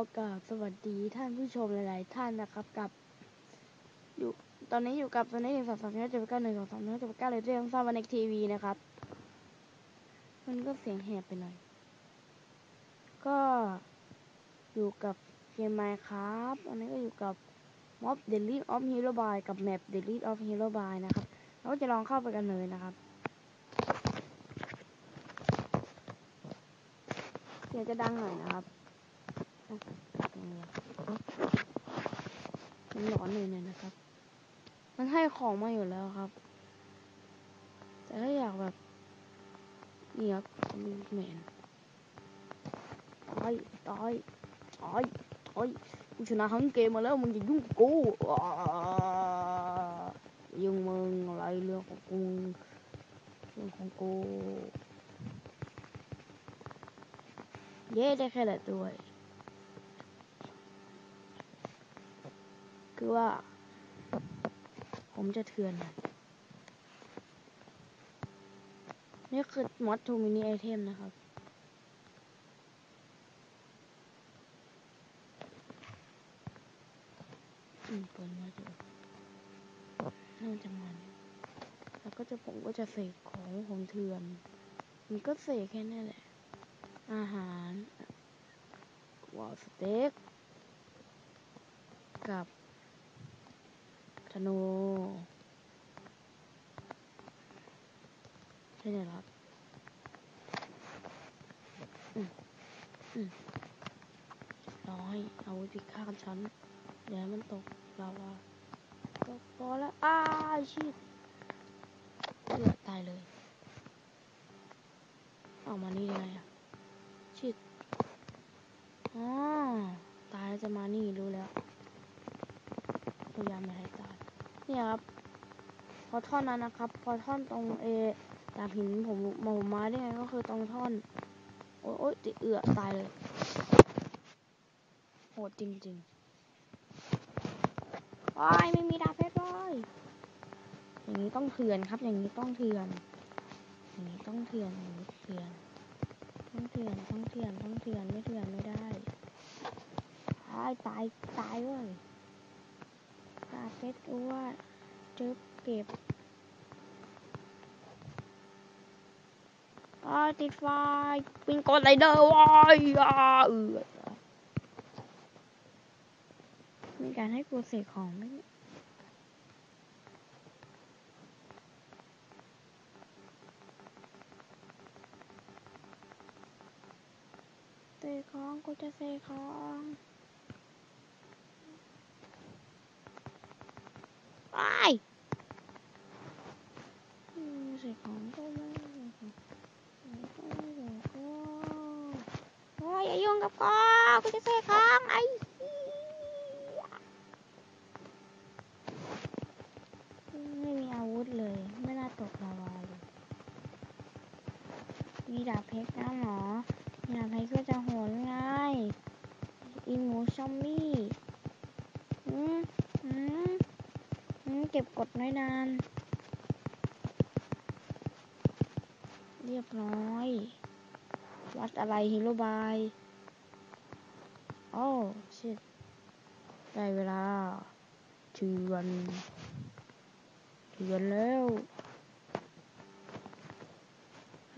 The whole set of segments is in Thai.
ก็กราบสวัสดีท่านผู้ชมหลาย ๆ ท่านนะครับกับอยู่ตอนนี้อยู่กับตอนนี้หนึ่งสองสามสี่ห้าเจ็ดแปดเก้าหนึ่งสองสามสี่ห้าเจ็ดแปดเก้าเลยเรื่องซ่าวันเอ็กทีวีนะครับ มันก็เสียงแหบไปหน่อย ก็อยู่กับเกมไมค์ครับอันนี้ก็อยู่กับม็อบเดลิทออฟฮีโร่บายกับแมปเดลิทออฟฮีโร่บายนะครับเราก็จะลองเข้าไปกันเลยนะครับเสียงจะดังหน่อยนะครับ มันร้อนเลยเนี่ยนะครับ มันให้ของมาอยู่แล้วครับ แต่ถ้าอยากแบบนี่ครับมีเหม็นตายตายตายตายกูชนะทั้งเกมมาแล้วมึงอย่ายุ่งกูยุ่งมึงอะไรเรื่องของกูเรื่องของกูเย้ได้แค่ละตัวเอง คือว่า ผมจะเถื่อนนี่คือมอดทูมินิไอเทมนะครับ อืมเปิดมาดูน่าจะมาเนี่ยแล้วก็จะผมก็จะเสกของผมเถื่อน มันก็เสกแค่นั้นแหละ อาหารวอลสเต็กกับ ธนูใช่ไหมครับร้อยเอาไว้พิฆาตฉันอย่าให้มันตกลาวาก็พอแล้วอ้ายชิดเลือดตายเลยเอามานี่ได้ไงอะชิดอ๋อตายแล้วจะมานี่รู้แล้วพยายามอย่ให้ต เนี่ยครับ พอท่อนนั้นนะครับ พอท่อนตรงเอดาบหินผมมาผมมาได้ไงก็คือตรงท่อน โอ๊ยโอ๊ยติเอือตายเลยโหดจริงๆว้ายไม่มีดาบเพชรเลยอย่างนี้ต้องเถื่อนครับ อย่างนี้ต้องเถื่อนอย่างนี้ต้องเถื่อนอย่างนี้เถื่อนต้องเถื่อนต้องเถื่อนต้องเถื่อนไม่เถื่อนไม่ได้ตายตายตายเลย เพชรก็ว่าจึบเก็บอ้าติดไฟปิงโกไรเดอร์ว้ายอ่าเอือมีการให้กูเสกของไหมเสียเสกของกูจะเสกของว้ายอืมเสก ของก็ไม่ก็ไม่เสกของโอ้ยอย่ายุ่งกับกูกูจะเสกของไอ้ไม่มีอาวุธเลย ไม่น่าตกลาวาเลยมีดาบเพชรนะหมอมีดาบเพชรก็จะโหนง่ายอีหมูซอมบี้อืมอืมอืมเก็บกดน้อยนาน เรียบร้อย วัดอะไรฮีโร่บายโอ้ชิดได้เวลาเถื่อนเถื่อนแล้ว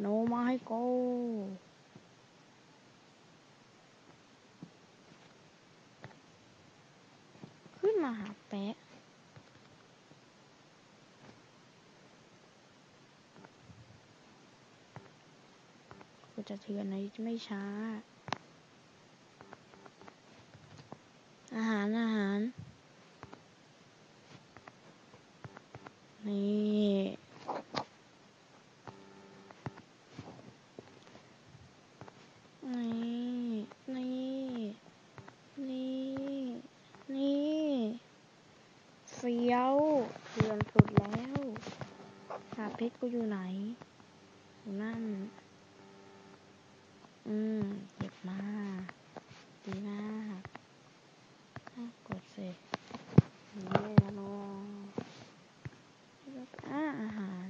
โนมาให้โก ขึ้นมาหาแปะ กูจะ เถื่อนในไม่ช้า อาหารอาหาร นี่ นี่ นี่ นี่ นี่เฟี้ยวเรือนสุดแล้วหาเพชรกูอยู่ไหนนั่น อืม เก็บมา ดีมากอะกดสินี่นะน้องอ่าอาหาร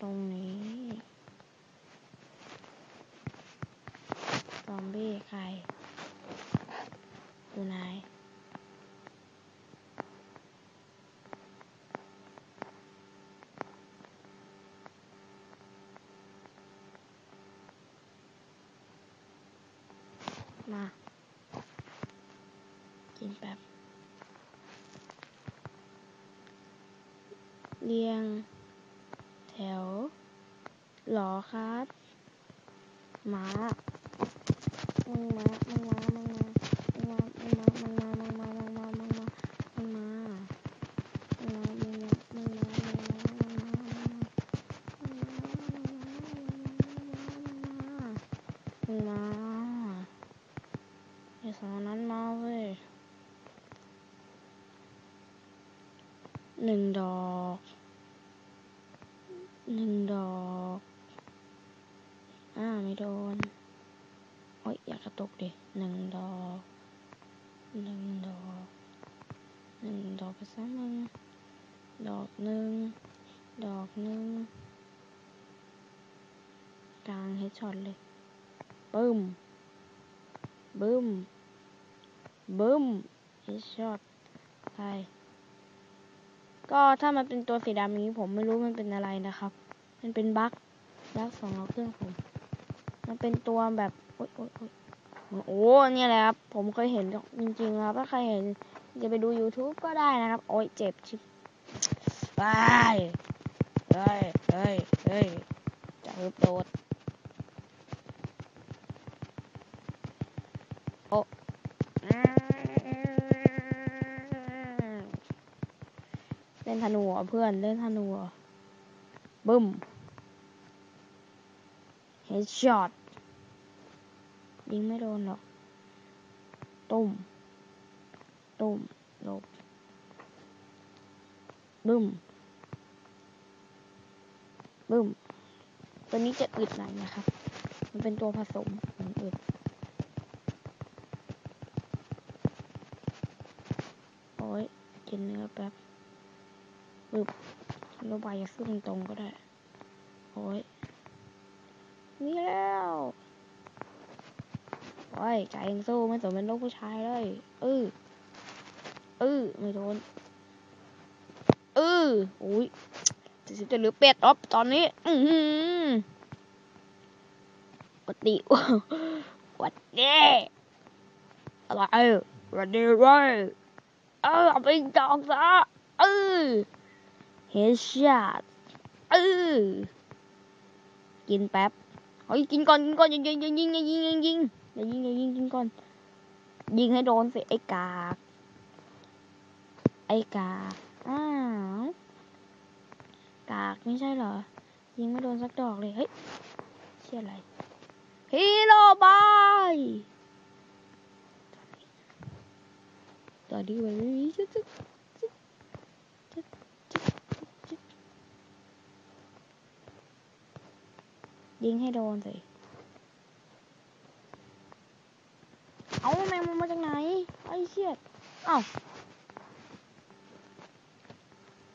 ตรงนี้ มา กินแบบเรียง แถวหรอครับ ม้า มึงม้า มึงม้ามึง อกหนึ่งดอก อ่า ไม่โดน โอ้ย อยากกระตกดิหนึ่งดอกหนึ่งดอกหนึ่งดอกไปซะมึงดอกหนึ่ง ดอกหนึ่ง กลางให้ช็อตเลยบึ้มบึ้มบึ้มเฮดช็อตใช่ ก็ถ้ามันเป็นตัวสีดำนี้ ผมไม่รู้มันเป็นอะไรนะครับ มันเป็นบั๊กบั๊กของเราเครื่องผม มันเป็นตัวแบบโอ๊ยโอ๊ยโอ๊ยโอ้เนี่ยแหละครับ ผมเคยเห็นจริงๆครับ ถ้าใครเห็นจะไปดู YouTube ก็ได้นะครับ โอ้ยเจ็บชิบไปเฮ้ยเฮ้ยเฮ้ยจะฮึบโดดโอ้ เล่นธนูเพื่อนเล่นธนูบึ้มเฮดช็อตยิงไม่โดนหรอก ตุ้มตุ้มหลบบึ้ม บึ้ม ตัวนี้จะอึดหน่อยนะครับ มันเป็นตัวผสมมันอึดโอ้ยกินเนื้อแป๊บ บึบโลบายจะขึ้นตรงก็ได้ โอ้ยนี่แล้วโอ้ยใจยังสู้ไม่สมเป็นลูกผู้ชายเลยเออเออไม่โดนเอออุ้ยจะสิจะเหลือเป็ดอ๊อฟตอนนี้ อือหือปกติวัดเด้อะไรวัดเด้เว้เออเอาไปจองซะเออ เฮดช็อตเออกินแป๊บเฮ้ยกินก่อนกินก่อนยิงยิงยิงยิงยิงยิงยิงอย่ายิงอย่ายิงกินก่อน ยิงให้โดนสิไอ้กากไอ้กากอ้าวกากไม่ใช่เหรอ ยิงไม่โดนสักดอกเลยเฮ้ยเชื่ออะไรฮีโร่บายตอนนี้มันไม่มีจุดจุดจุดจุดจุดจุด ยิงให้โดนสิ เอาแมงมุมมาจากไหน ไอ้เชี่ยเอ้า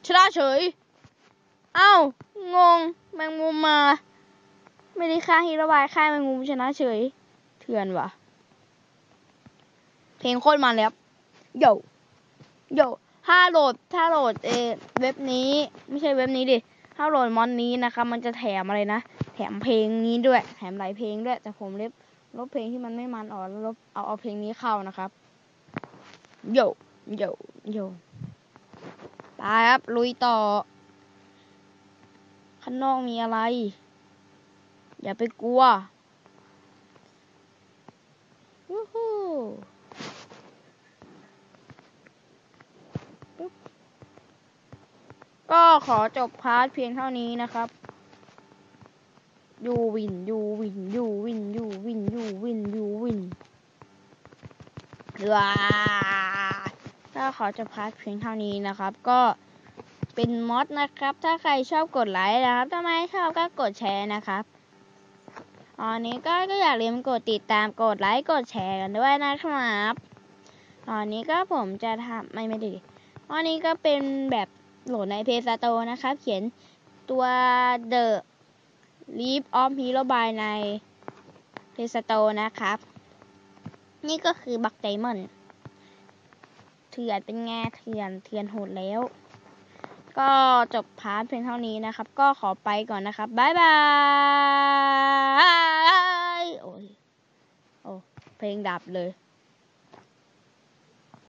ชนะเฉย เอ้างง แมงมุมมา ไม่ได้ฆ่าฮีโร่บายฆ่าแมงมุมชนะเฉย เถื่อนว่ะ เพลงโคตรมันเลยครับโยโยถ้าโหลด ถ้าโหลดเอเว็บนี้ ไม่ใช่เว็บนี้ดิ ถ้าโหลดมอนนี้นะคะ มันจะแถมอะไรนะ มเพลงนี้ด้วย แถมหลายเพลงด้วย แต่ผมเล็บลบเพลงที่มันไม่มันออกลบเอาเอาเพลงนี้เข้านะครับโยโยโยไปครับ ลุยต่อ ข้างนอกมีอะไร อย่าไปกลัววู้ฮู้ก็ขอจบพาร์ทเพียงเท่านี้นะครับ ยูวินยูวินยูวินยูวินยูวินยูวินว้าถ้าขอจะพาร์ทเพียงเท่านี้นะครับ ก็เป็นมอดนะครับ ถ้าใครชอบกดไลค์นะครับถ้าไม่ชอบก็กดแชร์นะครับตอนนี้ก็ก็อย่าลืมกดติดตามกดไลค์กดแชร์กันด้วยนะครับตอนนี้ก็ผมจะทำไม่ไม่ดีตอนนี้ก็เป็นแบบโหลดในเพจสโตนะครับ เขียนตัวเดอะ The Leap of Hero by ใน p l a y Store นะครับ นี่ก็คือบักไดมอนด์เถื่อนเป็นไงเถื่อนเถื่อนโหดแล้ว ก็จบพาร์ทเพียงเท่านี้นะครับ ก็ขอไปก่อนนะครับ บ๊ายบาย โอ้ยโอ้เพลงดับเลย